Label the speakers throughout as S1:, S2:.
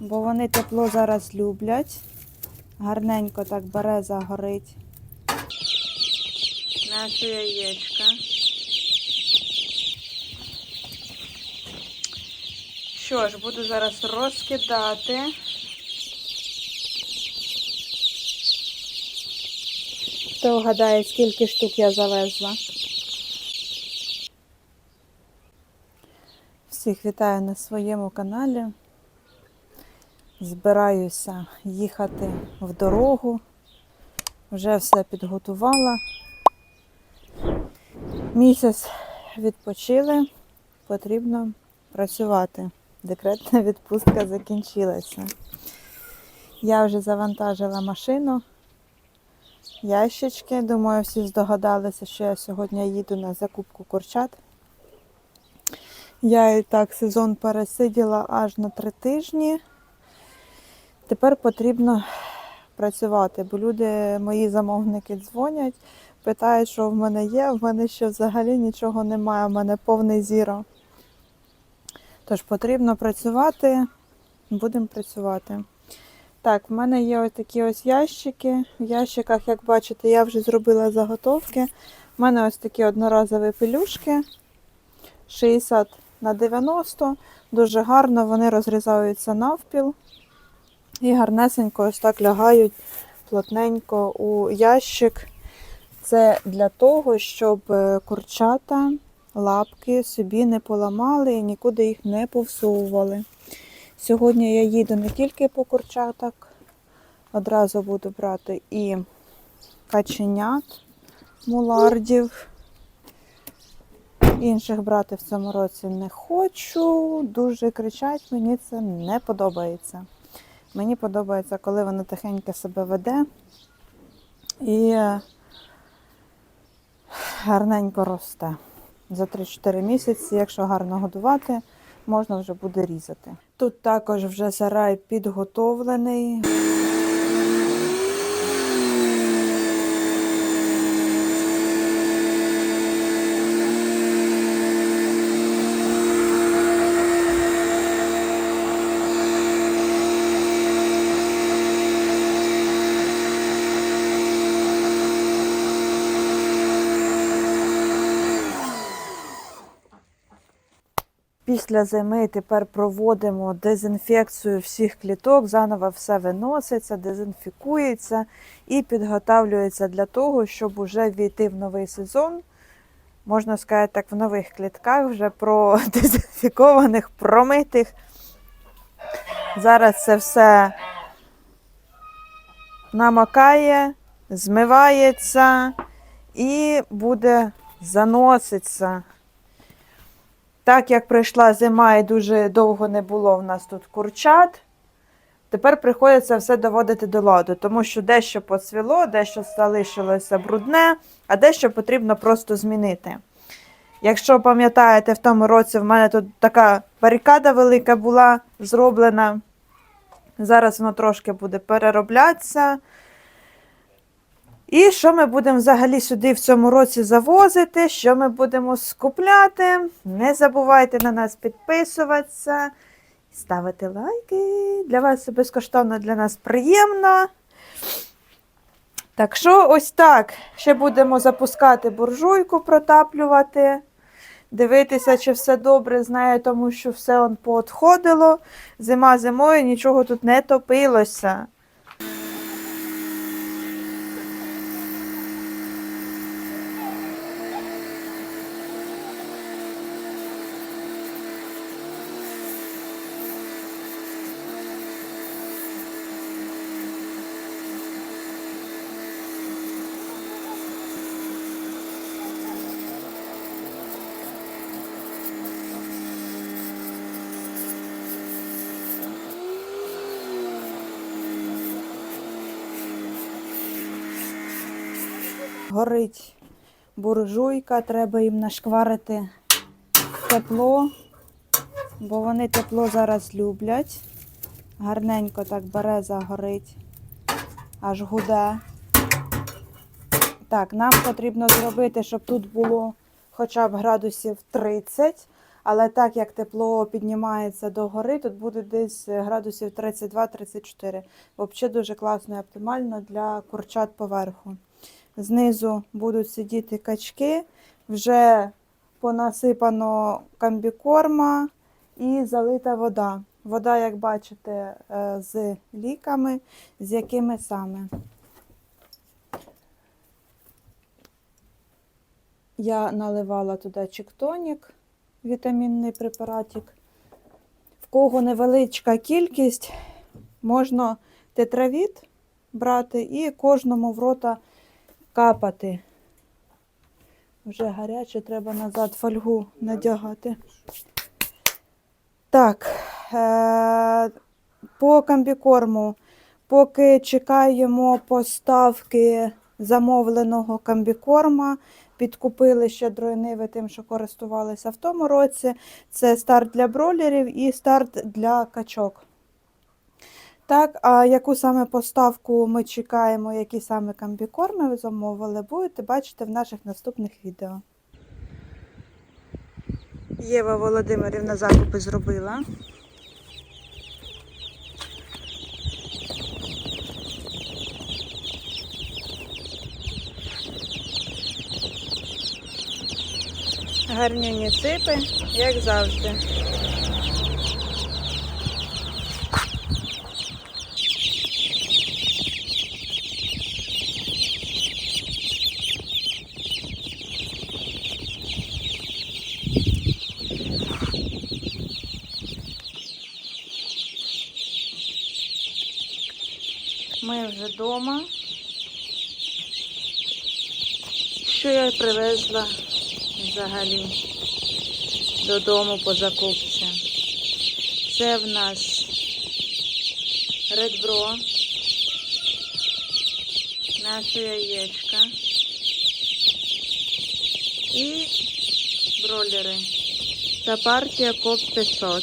S1: бо вони тепло зараз люблять. Гарненько так береза горить. Наше яєчка. Що ж, буду зараз розкидати. Хто вгадає, скільки штук я завезла? Всіх вітаю на своєму каналі. Збираюся їхати в дорогу. Вже все підготувала. Місяць відпочили, потрібно працювати. Декретна відпустка закінчилася. Я вже завантажила машину, ящички. Думаю, всі здогадалися, що я сьогодні їду на закупку курчат. Я і так сезон пересиділа аж на три тижні. Тепер потрібно працювати, бо люди, мої замовники дзвонять, питають, що в мене є, в мене ще взагалі нічого немає, в мене повний зіро. Тож потрібно працювати, будемо працювати. Так, в мене є ось такі ось ящики. В ящиках, як бачите, я вже зробила заготовки. У мене ось такі одноразові пелюшки 60 на 90. Дуже гарно вони розрізаються навпіл. І гарнесенько ось так лягають плотненько у ящик. Це для того, щоб е, курчата лапки собі не поламали і нікуди їх не повсовували. Сьогодні я їду не тільки по курчатах, одразу буду брати і каченят, мулардів. Інших брати в цьому році не хочу. Дуже кричать, мені це не подобається. Мені подобається, коли вона тихенько себе веде і гарненько росте. За 3-4 місяці, якщо гарно годувати, можна вже буде різати. Тут також вже сарай підготовлений. Після зими тепер проводимо дезінфекцію всіх кліток, заново все виноситься, дезінфікується і підготавлюється для того, щоб уже війти в новий сезон. Можна сказати так, в нових клітках, вже продезінфікованих, промитих. Зараз це все намокає, змивається і буде заноситися. Так як прийшла зима і дуже довго не було в нас тут курчат, тепер приходиться все доводити до ладу, тому що дещо поцвіло, дещо залишилося брудне, а дещо потрібно просто змінити. Якщо пам'ятаєте, в тому році в мене тут така барикада велика була зроблена. Зараз воно трошки буде перероблятися. І що ми будемо взагалі сюди в цьому році завозити, що ми будемо скупляти. Не забувайте на нас підписуватися, ставити лайки. Для вас це безкоштовно, для нас приємно. Так що, ось так. Ще будемо запускати буржуйку, протаплювати. Дивитися, чи все добре, знаю, тому що все он поотходило. Зима зимою, нічого тут не топилося. Горить буржуйка, треба їм нашкварити тепло, бо вони тепло зараз люблять. Гарненько так береза горить, аж гуде. Так, нам потрібно зробити, щоб тут було хоча б градусів 30, Але так як тепло піднімається до гори, тут буде десь градусів 32-34. Взагалі дуже класно і оптимально для курчат поверху. Знизу будуть сидіти качки, вже понасипано комбікорма і залита вода. Вода, як бачите, е, з ліками, з якими саме. Я наливала туди чіктонік, вітамінний препаратик. В кого невеличка кількість, можна тетравіт брати і кожному в рота капати. Вже гаряче, треба назад фольгу надягати. Так, е- по комбікорму, поки чекаємо поставки замовленого комбікорма, підкупили ще дройниви тим, що користувалися в тому році. Це старт для бролерів і старт для качок. Так, а яку саме поставку ми чекаємо, які саме комбікорми ви замовили, будете бачити в наших наступних відео. Єва Володимирівна закупи зробила. Гарнюні ципи, як завжди. Вже вдома. Що я привезла взагалі додому по закупці? Це в нас редбро, наше яєчка і бролери та партія коп 500.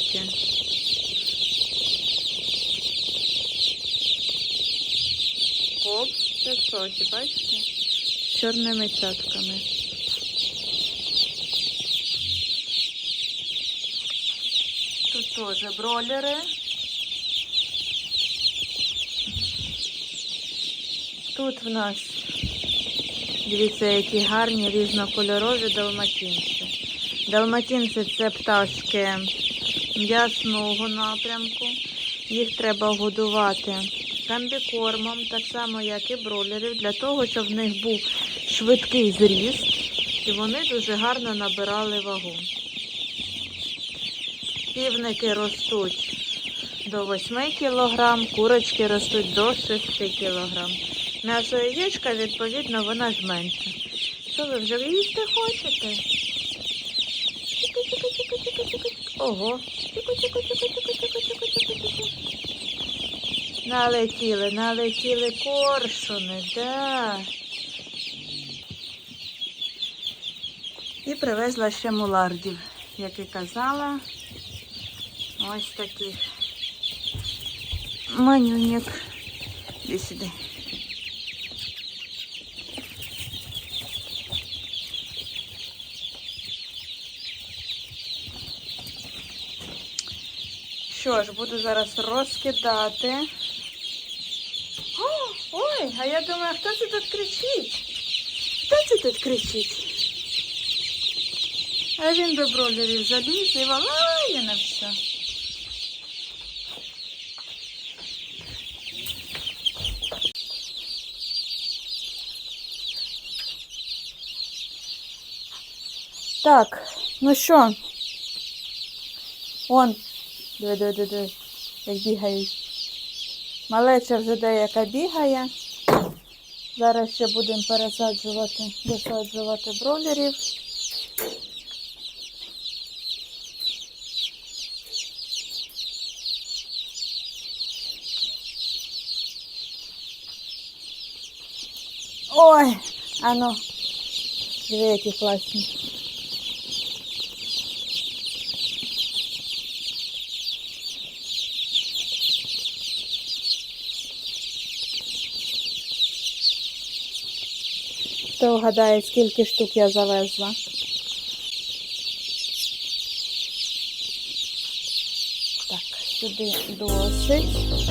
S1: Коп 500, бачите? З чорними цятками. Тут теж бролери. Тут в нас, дивіться, які гарні різнокольорові далматинці. Далматинці це пташки м'ясного напрямку. Їх треба годувати комбікормом, так само, як і бролерів, для того, щоб в них був швидкий зріст і вони дуже гарно набирали вагу. Півники ростуть до 8 кг, курочки ростуть до 6 кг. М'ясо яєчка, відповідно, вона ж менша. Що ви вже їсти хочете? Ого. Налетіли, налетіли коршуни, да. І привезла ще мулардів, як і казала. Ось таких. Манюнік. Іди сюди. Що ж, буду зараз розкидати. Ой, а я думаю, хто це тут кричить? Хто це тут кричить? А він до бролерів заліз і валає на все. Так, ну що? Он, диви, диви, диви, як бігають. Малеча вже деяка бігає. Зараз ще будемо пересаджувати, висаджувати бролерів. Ой, ано, дві які класні. Хто вгадає, скільки штук я завезла? Так, сюди досить.